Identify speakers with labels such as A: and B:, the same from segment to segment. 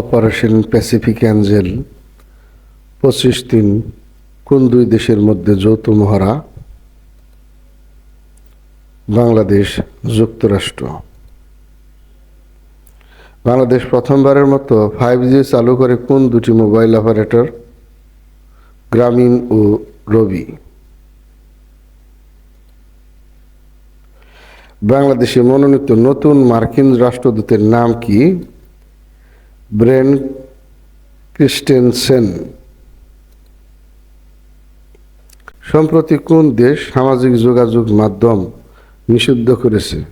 A: Operation Pacific Angel, পঁচিশ দিন কোন দুই দেশের মধ্যে যৌথ মহড়া? বাংলাদেশ যুক্তরাষ্ট্র। বাংলাদেশ প্রথমবারের মতো ফাইভ জি চালু করে কোন দুটি মোবাইল অপারেটর? গ্রামীণ ও রবি। বাংলাদেশে মনোনীত নতুন মার্কিন রাষ্ট্রদূতের নাম কি? Brent Christensen. সম্প্রতি কোন দেশ সামাজিক যোগাযোগ মাধ্যম নিষিদ্ধ করেছে?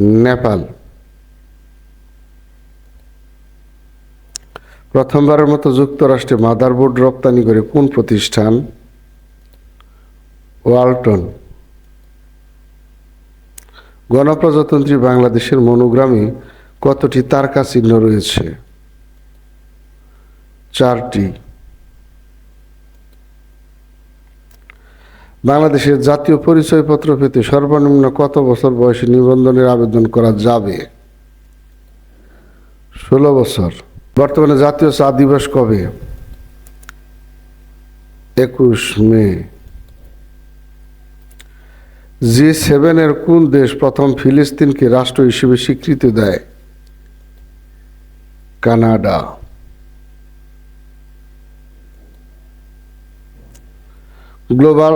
A: নেপাল। প্রথমবারের মতো যুক্তরাষ্ট্রে মাদারবোর্ড রপ্তানি করে কোন প্রতিষ্ঠান? ওয়ালটন। গণপ্রজাতন্ত্রী বাংলাদেশের মনোগ্রামে কতটি তারকা চিহ্ন রয়েছে? চারটি। বাংলাদেশের জাতীয় পরিচয়পত্র পেতে সর্বনিম্ন কত বছর বয়সে নিবন্ধনের আবেদন করা যাবে? ষোলো বছর। বর্তমানে জাতীয় চা দিবস কবে? একুশ মে। জি সেভেনের কোন দেশ প্রথম ফিলিস্তিনকে রাষ্ট্র হিসেবে স্বীকৃতি দেয়? কানাডা গ্লোবাল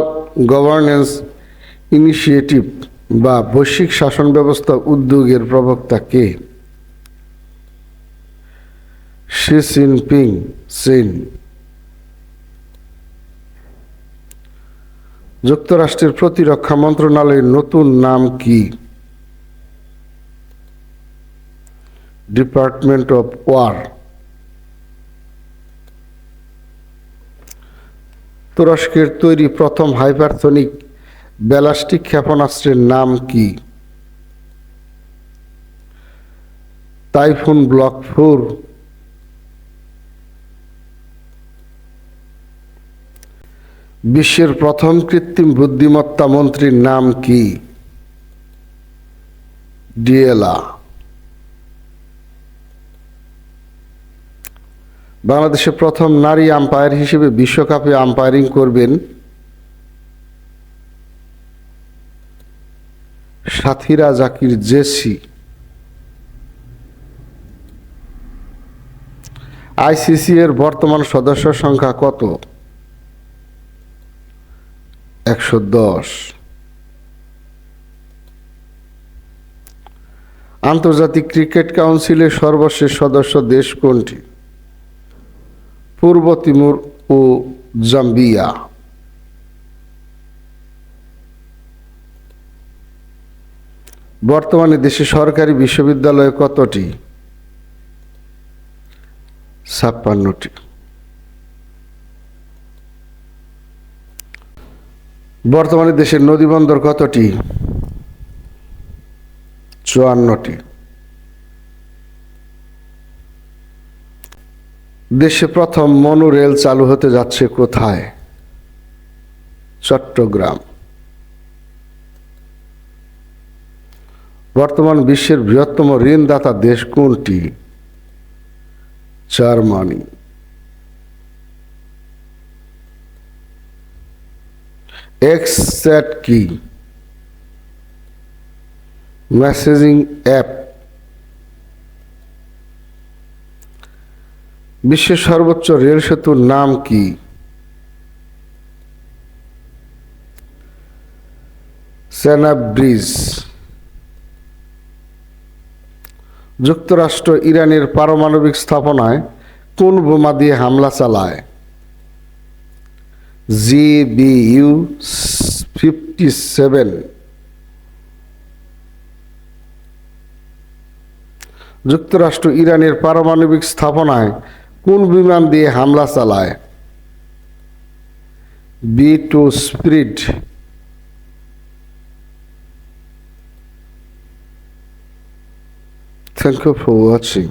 A: গভর্নেন্স ইনিশিয়েটিভ বা বৈশ্বিক শাসন ব্যবস্থা উদ্যোগের প্রবক্তা কে? শি জিনপিং চীন যুক্তরাষ্ট্রের প্রতিরক্ষা মন্ত্রণালয়ের নতুন নাম কি? ডিপার্টমেন্ট অফ ওয়ার তুরস্কের তৈরি প্রথম হাইপারথনিক ব্যালাস্টিক ক্ষেপণাস্ত্রের নাম কি? টাইফুন ব্লক ফোর বিশ্বের প্রথম কৃত্রিম বুদ্ধিমত্তা মন্ত্রীর নাম কি? ডিএলা বাংলাদেশে প্রথম নারী আম্পায়ার হিসেবে বিশ্বকাপে আম্পায়ারিং করবেন সাথীরা জাকির জেসি। আইসিসি এর বর্তমান সদস্য সংখ্যা কত? একশো দশ। আন্তর্জাতিক ক্রিকেট কাউন্সিলের সর্বশেষ সদস্য দেশ কোনটি? পূর্ব তিমুর ও জাম্বিয়া। বর্তমানে দেশে সরকারি বিশ্ববিদ্যালয় কতটি? ছাপ্পান্নটি। বর্তমানে দেশের নদীবন্দর কতটি? চুয়ান্নটি। দেশে প্রথম মনোরেল চালু হতে যাচ্ছে কোথায়? চট্টগ্রাম। বর্তমান বিশ্বের বৃহত্তম ঋণদাতা দেশ কোনটি? জার্মানি। এক্সচ্যাট কি? Messaging app. বিশ্বের সর্বোচ্চ রেল সেতুর নাম কি? সেনাব ব্রিজ। যুক্তরাষ্ট্র ইরানের পারমাণবিক স্থাপনায় কোন বোমা দিয়ে হামলা চালায়? G B GBU fifty seven. যুক্তরাষ্ট্র ইরানের পারমাণবিক স্থাপনায় কোন বিমান দিয়ে হামলা চালায়? B two spirit thank you for watching